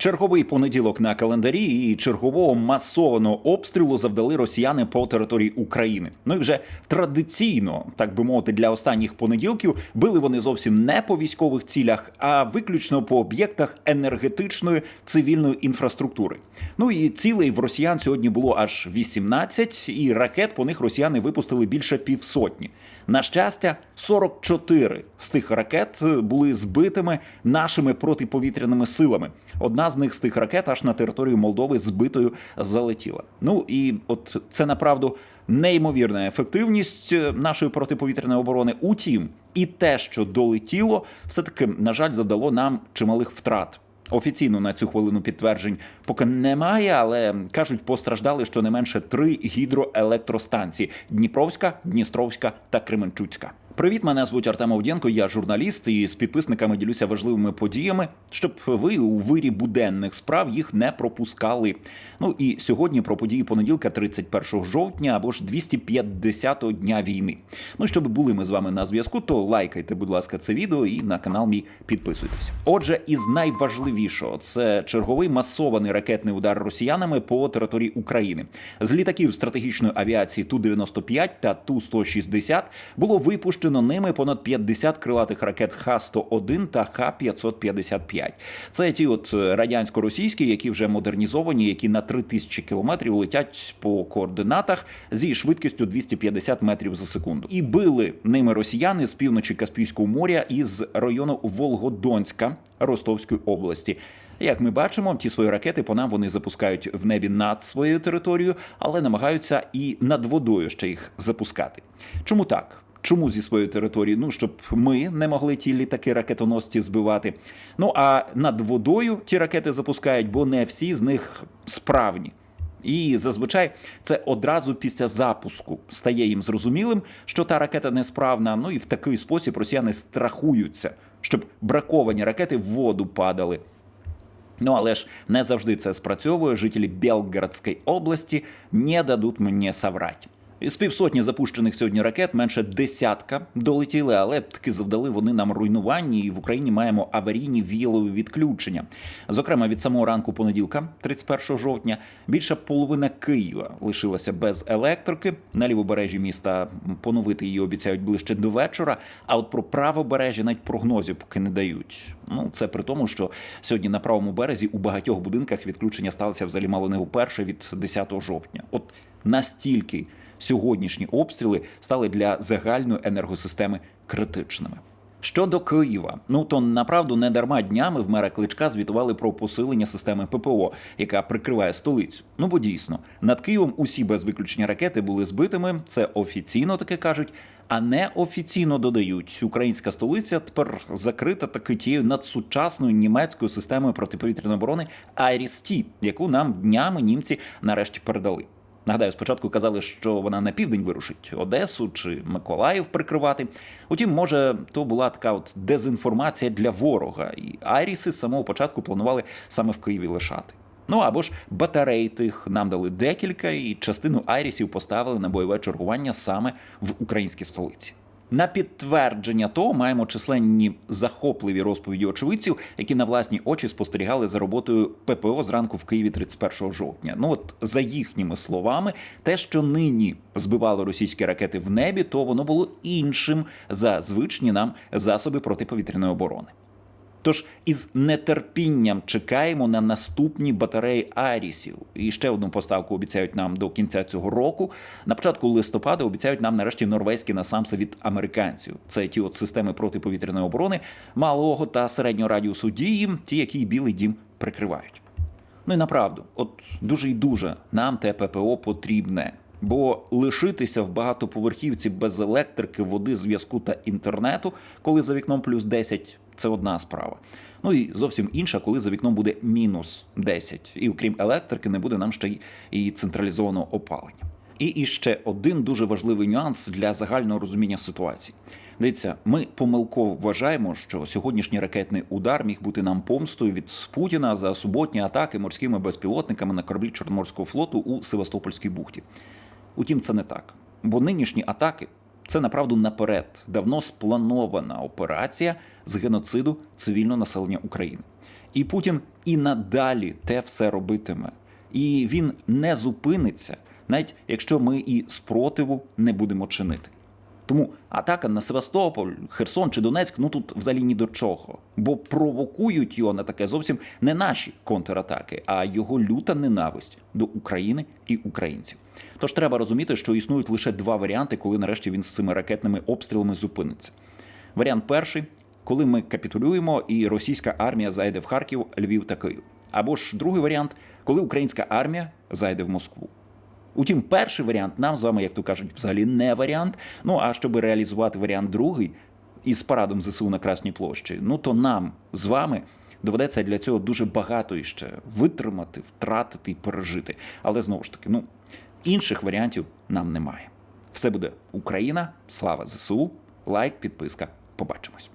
Черговий понеділок на календарі і чергового масованого обстрілу завдали росіяни по території України. Ну і вже традиційно, так би мовити, для останніх понеділків били вони зовсім не по військових цілях, а виключно по об'єктах енергетичної цивільної інфраструктури. Ну і цілей в росіян сьогодні було аж 18, і ракет по них росіяни випустили більше півсотні. На щастя, 44 з тих ракет були збитими нашими протиповітряними силами. Одна з них з тих ракет аж на територію Молдови збитою залетіла. Ну і от це направду неймовірна ефективність е, нашої протиповітряної оборони. Утім, і те, що долетіло, все таки на жаль, завдало нам чималих втрат. Офіційно на цю хвилину підтверджень поки немає, але кажуть, постраждали щонайменше три гідроелектростанції: Дніпровська, Дністровська та Кременчуцька. Привіт, мене звуть Артем Овдєнко, я журналіст і з підписниками ділюся важливими подіями, щоб ви у вирі буденних справ їх не пропускали. Ну і сьогодні про події понеділка, 31 жовтня або ж 250-го дня війни. Ну щоб були ми з вами на зв'язку, то лайкайте, будь ласка, це відео і на канал мій підписуйтесь. Отже, із найважливішого це черговий масований ракетний удар росіянами по території України. З літаків стратегічної авіації Ту-95 та Ту-160 було випущено ними понад 50 крилатих ракет Х-101 та Х-555. Це ті от е, радянсько-російські, які вже модернізовані, які на 3000 кілометрів летять по координатах зі швидкістю 250 метрів за секунду. І били ними росіяни з півночі Каспійського моря із району Волгодонська Ростовської області. Як ми бачимо, ті свої ракети по нам вони запускають в небі над своєю територією, але намагаються і над водою ще їх запускати. Чому так? Чому зі своєї території? Ну щоб ми не могли ті літаки ракетоносці збивати. Ну а над водою ті ракети запускають, бо не всі з них справні. І зазвичай це одразу після запуску стає їм зрозумілим, що та ракета несправна. Ну і в такий спосіб росіяни страхуються, щоб браковані ракети в воду падали. Ну, але ж не завжди це спрацьовує. Жителі Белгородської області не дадуть мені соврать. Із півсотні запущених сьогодні ракет менше десятка долетіли, але таки завдали вони нам руйнування, і в Україні маємо аварійні віялові відключення. Зокрема, від самого ранку понеділка, 31 жовтня, більша половина Києва лишилася без електрики. На лівобережжі міста поновити її обіцяють ближче до вечора. А от про правобережжя навіть прогнозів поки не дають. Ну це при тому, що сьогодні на правому березі у багатьох будинках відключення сталося взагалі мало не вперше від 10 жовтня. От настільки сьогоднішні обстріли стали для загальної енергосистеми критичними. Щодо Києва, ну то направду не дарма днями в мера кличка звітували про посилення системи ППО, яка прикриває столицю. Ну бо дійсно над Києвом усі без виключення ракети були збитими. Це офіційно таке кажуть, а не офіційно додають. Українська столиця тепер закрита таки тією надсучасною німецькою системою протиповітряної оборони Айріс-Ті, яку нам днями німці нарешті передали. Нагадаю, спочатку казали, що вона на південь вирушить Одесу чи Миколаїв прикривати. Утім, може, то була така от дезінформація для ворога, і Айріси з самого початку планували саме в Києві лишати. Ну або ж батарей тих нам дали декілька, і частину Айрісів поставили на бойове чергування саме в українській столиці. На підтвердження того маємо численні захопливі розповіді очевидців, які на власні очі спостерігали за роботою ППО зранку в Києві 31 жовтня. Ну от за їхніми словами, те, що нині збивало російські ракети в небі, то воно було іншим за звичні нам засоби протиповітряної оборони. Тож із нетерпінням чекаємо на наступні батареї Арісів. І ще одну поставку обіцяють нам до кінця цього року. На початку листопада обіцяють нам нарешті норвезькі насамси від американців. Це ті от системи протиповітряної оборони малого та середнього радіусу дії, ті, які білий дім прикривають. Ну і направду, от дуже і дуже нам те ППО потрібне. Бо лишитися в багатоповерхівці без електрики, води, зв'язку та інтернету, коли за вікном плюс 10 – це одна справа. Ну і зовсім інша, коли за вікном буде мінус 10. І окрім електрики, не буде нам ще й і централізованого опалення. І іще один дуже важливий нюанс для загального розуміння ситуації. Дивіться, ми помилково вважаємо, що сьогоднішній ракетний удар міг бути нам помстою від Путіна за суботні атаки морськими безпілотниками на кораблі Чорноморського флоту у Севастопольській бухті. Утім, це не так. Бо нинішні атаки це направду наперед давно спланована операція з геноциду цивільного населення України. І Путін і надалі те все робитиме. І він не зупиниться, навіть якщо ми і спротиву не будемо чинити. Тому атака на Севастополь, Херсон чи Донецьк ну тут взагалі ні до чого. Бо провокують його на таке зовсім не наші контратаки, а його люта ненависть до України і українців. Тож треба розуміти, що існують лише два варіанти, коли нарешті він з цими ракетними обстрілами зупиниться. Варіант перший, коли ми капітулюємо і російська армія зайде в Харків, Львів та Київ. Або ж другий варіант, коли українська армія зайде в Москву. Утім, перший варіант нам з вами, як то кажуть, взагалі не варіант. Ну а щоб реалізувати варіант другий із парадом ЗСУ на Красній площі, ну то нам з вами доведеться для цього дуже багато іще витримати, втратити і пережити. Але знову ж таки, ну інших варіантів нам немає. Все буде Україна, слава ЗСУ, лайк, підписка. Побачимось.